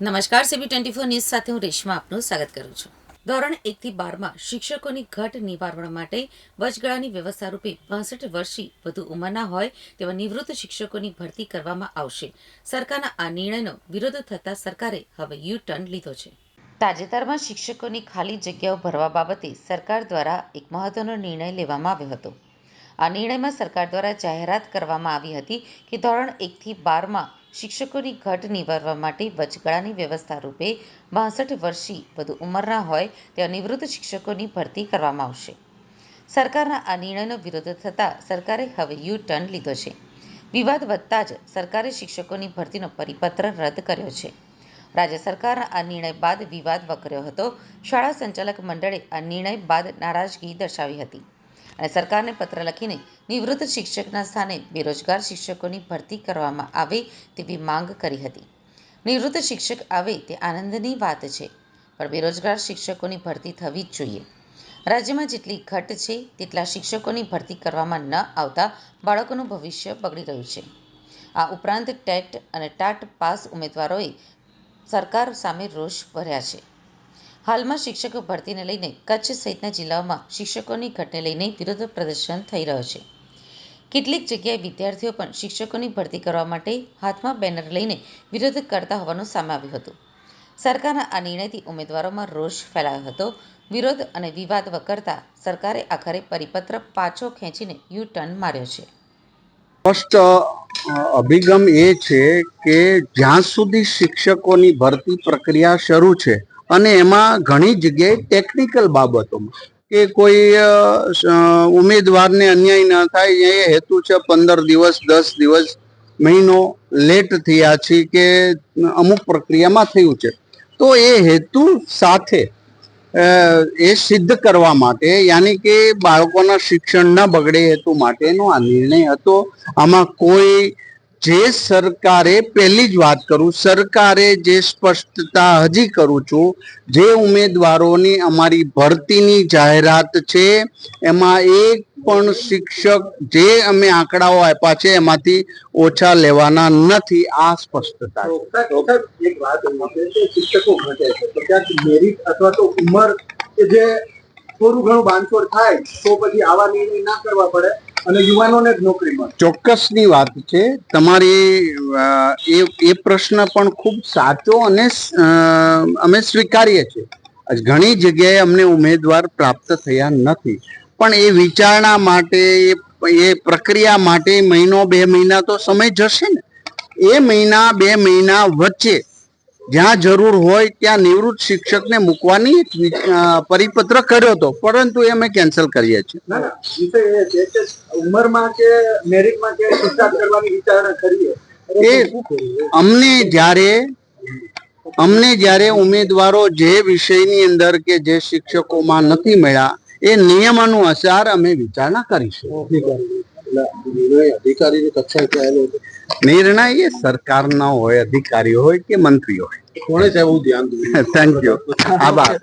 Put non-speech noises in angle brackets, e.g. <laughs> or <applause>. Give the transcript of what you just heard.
નમસ્કાર CB twenty four news સાથે હું રેશમા આપનું સ્વાગત કરું છું. ધોરણ એકથી બારમાં શિક્ષકોની ઘટ નિવારણ માટે વચગાળાની વ્યવસ્થા રૂપે પાસઠ વર્ષથી વધુ ઉંમરના હોય તેવા નિવૃત્ત શિક્ષકોની ભરતી કરવામાં આવશે. સરકારના આ નિર્ણયનો વિરોધ થતાં સરકારે હવે યુ ટર્ન લીધો છે. તાજેતરમાં શિક્ષકોની ખાલી જગ્યાઓ ભરવા બાબતે સરકાર દ્વારા એક મહત્વનો નિર્ણય લેવામાં આવ્યો હતો. આ નિર્ણયમાં સરકાર દ્વારા જાહેરાત કરવામાં આવી હતી કે ધોરણ એકથી બારમાં શિક્ષકોની ઘટ નિવારવા માટે વચગાળાની વ્યવસ્થા રૂપે બાસઠ વર્ષથી વધુ ઉંમરના હોય તેવા નિવૃત્ત શિક્ષકોની ભરતી કરવામાં આવશે. સરકારના આ નિર્ણયનો વિરોધ થતાં સરકારે હવે યુ ટર્ન લીધો છે. વિવાદ વધતા જ સરકારે શિક્ષકોની ભરતીનો પરિપત્ર રદ કર્યો છે. રાજ્ય સરકારના આ નિર્ણય બાદ વિવાદ વકર્યો હતો. શાળા સંચાલક મંડળે આ નિર્ણય બાદ નારાજગી દર્શાવી હતી. અને સરકારને પત્ર લખીને નિવૃત્ત શિક્ષકના સ્થાને બેરોજગાર શિક્ષકોની ભરતી કરવામાં આવે તેવી માંગ કરી હતી. નિવૃત્ત શિક્ષક આવે તે આનંદની વાત છે, પણ બેરોજગાર શિક્ષકોની ભરતી થવી જ જોઈએ. રાજ્યમાં જેટલી ઘટ છે, તેટલા શિક્ષકોની ભરતી કરવામાં ન આવતા બાળકોનું ભવિષ્ય બગડી રહ્યું છે. આ ઉપરાંત ટેટ અને ટાટ પાસ ઉમેદવારોએ સરકાર સામે રોષ ભર્યા છે. હાલમાં શિક્ષકો ભરતીને લઈને કચ્છ સહિતના જિલ્લાઓમાં શિક્ષકોની ઘટને લઈને વિરોધ પ્રદર્શન થઈ રહ્યો છે. કેટલીક જગ્યાએ વિદ્યાર્થીઓ પણ શિક્ષકોની ભરતી કરવા માટે હાથમાં બેનર લઈને વિરોધ કરતા હોવાનું સામે આવ્યું હતું. સરકારના આ નિર્ણયથી ઉમેદવારોમાં રોષ ફેલાયો હતો. વિરોધ અને વિવાદ વકરતા સરકારે આખરે પરિપત્ર પાછો ખેંચીને યુ ટર્ન માર્યો છે. ફર્સ્ટ અભિગમ એ છે કે જ્યાં સુધી શિક્ષકોની ભરતી પ્રક્રિયા શરૂ છે અને એમાં ઘણી જગ્યાએ ટેકનિકલ બાબતોમાં કે કોઈ ઉમેદવારને અન્યાય ન થાય, એ હેતુ છે પંદર દિવસ, દસ દિવસ, મહિનો લેટ થયા છે કે અમુક પ્રક્રિયામાં થયું છે. તો એ હેતુ સાથે એ સિદ્ધ કરવા માટે, યાની કે બાળકોના શિક્ષણ ન બગડે હેતુ માટેનો આ નિર્ણય હતો. આમાં કોઈ જે સરકારે પહેલી જ વાત કરું, સરકારે જે સ્પષ્ટતા હજી કરું છું, જે ઉમેદવારોની અમારી ભરતીની જાહેરાત છે, એમાં એક પણ શિક્ષક જે અમે આંકડાઓ આપ્યા છે, એમાંથી ઓછા લેવાના નથી, આ સ્પષ્ટતા શિક્ષકો ઘટે અથવા તો ઉંમર કે જે થોડું ઘણું બાંધછોડ થાય, તો પછી આવા નિર્ણય ના કરવા પડે. અને યુવાનોને જ નોકરી મળે. ચોક્કસની વાત છે. તમારી એ એ પ્રશ્ન પણ ખૂબ સાચો અને અમે સ્વીકારીએ છીએ. ઘણી જગ્યાએ અમને ઉમેદવાર પ્રાપ્ત થયા નથી. પણ એ વિચારણા માટે, એ પ્રક્રિયા માટે મહિનો બે મહિના તો સમય જશે ને? એ મહિના બે મહિના વચ્ચે જ્યાં જરૂર હોય ત્યાં નિવૃત્ત શિક્ષકને મૂકવાની પરિપત્ર કર્યો હતો. પરંતુ એ અમે કેન્સલ કરીએ છીએ. ઉંમરમાં કે મેરિટમાં કે કરવાની વિચારણા કરીએ. એ અમને જ્યારે અમને જ્યારે ઉમેદવારો જે વિષયની અંદર કે જે શિક્ષકોમાં નથી મળ્યા એ નિયમાનુસાર અમે વિચારણા કરીશું. અધિકારી કક્ષાએ હતો. નિર્ણય એ સરકારના હોય અધિકારીઓ હોય કે મંત્રીઓ હોય. કોણે સાહેબ ધ્યાન <laughs> થેન્ક યુ <laughs> આભાર.